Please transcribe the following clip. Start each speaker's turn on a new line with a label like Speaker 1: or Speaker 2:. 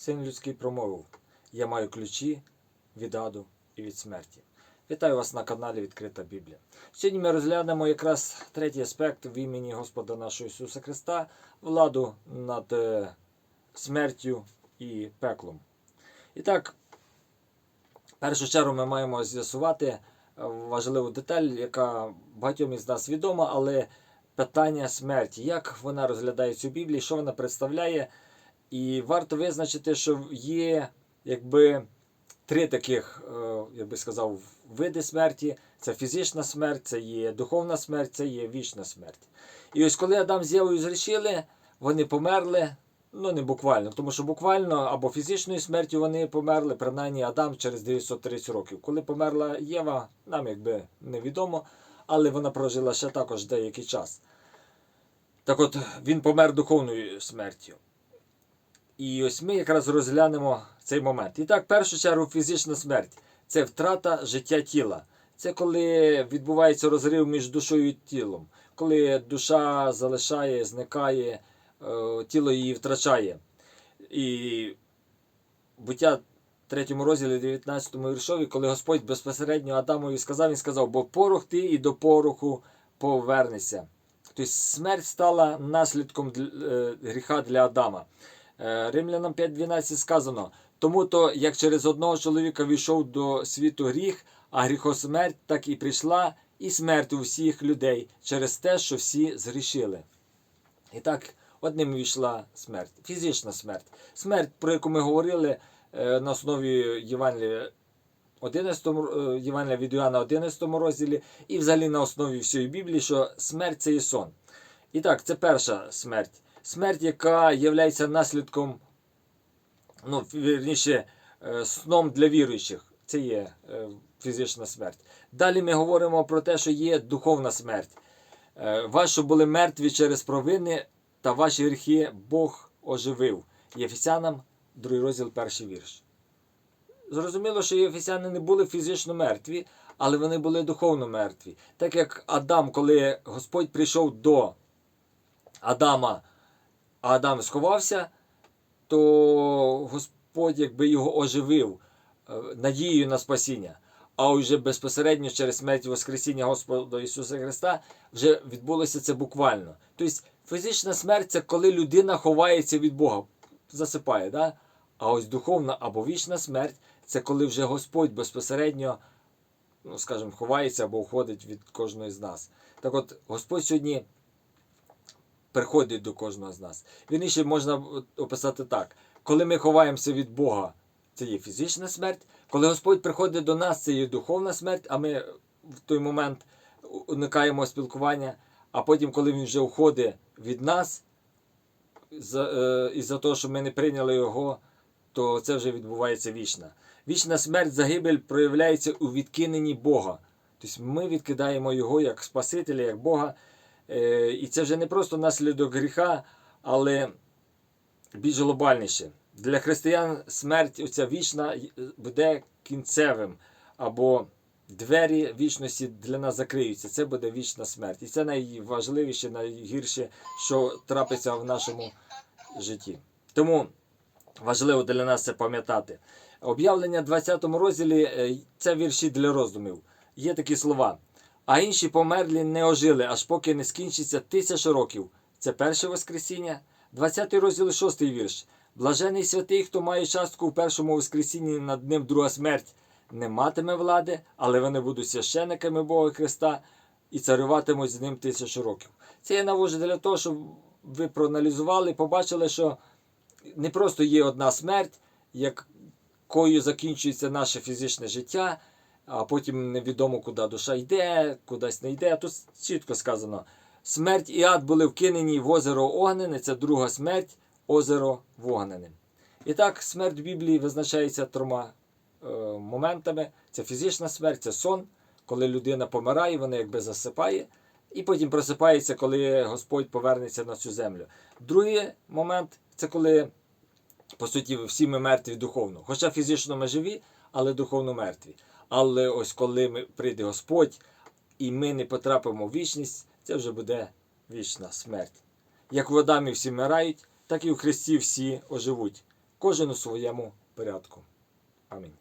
Speaker 1: син людський промовив: Я маю ключі від аду і від смерті. Вітаю вас на каналі Відкрита Біблія. Сьогодні ми розглянемо якраз третій аспект в імені Господа нашого Ісуса Христа, владу над е, смертю і пеклом. І так, в першу чергу ми маємо з'ясувати е, важливу деталь, яка багатьом із нас відома, але питання смерті, як вона розглядається у Біблії, що вона представляє. І варто визначити, що є якби три таких, е, як би сказав, види смерті: це фізична смерть, це є духовна смерть, це є вічна смерть. І ось коли Адам з Євою зрішили, вони померли. Ну, не буквально, тому що буквально або фізичною смертю вони померли, принаймні Адам через 930 років. Коли померла Єва, нам якби невідомо, але вона прожила ще також деякий час. Так от він помер духовною смертю. І ось ми якраз розглянемо цей момент. І так, в першу чергу, фізична смерть це втрата життя тіла. Це коли відбувається розрив між душою і тілом, коли душа залишає, зникає, е, тіло її втрачає. І буття в 3 розділі 19 віршові, коли Господь безпосередньо Адамові сказав, він сказав, бо порох ти і до пороху повернешся. Тобто смерть стала наслідком е, гріха для Адама. Е, Римлянам 5.12 сказано, тому то, як через одного чоловіка війшов до світу гріх, а гріхосмерть так і прийшла, і смерть у всіх людей через те, що всі згрішили. І так, одним війшла смерть, фізична смерть. Смерть, про яку ми говорили е, на основі Євангелія 11 е, Євангелія від Іоанна 11 розділі, і взагалі на основі всієї Біблії, що смерть це є сон. І так, це перша смерть. Смерть, яка є наслідком, ну, вірніше, е, сном для віруючих. Це є е, фізична смерть. Далі ми говоримо про те, що є духовна смерть. Е, Ваші були мертві через провини та ваші гріхи Бог оживив. Єфесянам, другий розділ, перший вірш. Зрозуміло, що єфесяни не були фізично мертві, але вони були духовно мертві. Так як Адам, коли Господь прийшов до Адама, а Адам сховався, то Господь якби його оживив е, надією на спасіння. А вже безпосередньо через смерть Воскресіння Господа Ісуса Христа вже відбулося це буквально. Тобто фізична смерть це коли людина ховається від Бога, засипає. Да? А ось духовна або вічна смерть це коли вже Господь безпосередньо, ну скажімо, ховається або уходить від кожного з нас. Так от Господь сьогодні приходить до кожного з нас. Він Вірніше можна описати так: коли ми ховаємося від Бога, це є фізична смерть. Коли Господь приходить до нас, це є духовна смерть, а ми в той момент уникаємо спілкування. А потім, коли він вже уходить від нас, за, е, із-за того, що ми не прийняли його, то це вже відбувається вічна. Вічна смерть, загибель проявляється у відкиненні Бога. Тобто ми відкидаємо його як Спасителя, як Бога. Е, І це вже не просто наслідок гріха, але більш глобальніше. Для християн смерть оця вічна е, буде кінцевим, або двері вічності для нас закриються. Це буде вічна смерть. І це найважливіше, найгірше, що трапиться в нашому житті. Тому важливо для нас це пам'ятати. Об'явлення в 20 розділі е, це вірші для роздумів. Є такі слова. А інші померлі не ожили, аж поки не скінчиться тисяча років. Це перше Воскресіння, 20 розділ, 6 вірш. Блажений святий, хто має частку в першому Воскресінні над ним друга смерть, не матиме влади, але вони будуть священиками Бога Христа і царюватимуть з ним тисячу років. Це я навожу для того, щоб ви проаналізували, побачили, що не просто є одна смерть, якою закінчується наше фізичне життя, а потім невідомо, куди душа йде, кудись не йде. Тут чітко сказано: смерть і ад були вкинені в озеро Огнене, це друга смерть, озеро Вогнене. І так, смерть в Біблії визначається трьома е, моментами: це фізична смерть, це сон, коли людина помирає, вона якби засипає. І потім просипається, коли Господь повернеться на цю землю. Другий момент це коли, по суті, всі ми мертві духовно. Хоча фізично ми живі, але духовно мертві. Але ось коли ми, прийде Господь і ми не потрапимо в вічність, це вже буде вічна смерть. Як в Адамі всі вмирають, так і в Христі всі оживуть. кожен у своєму порядку. Амінь.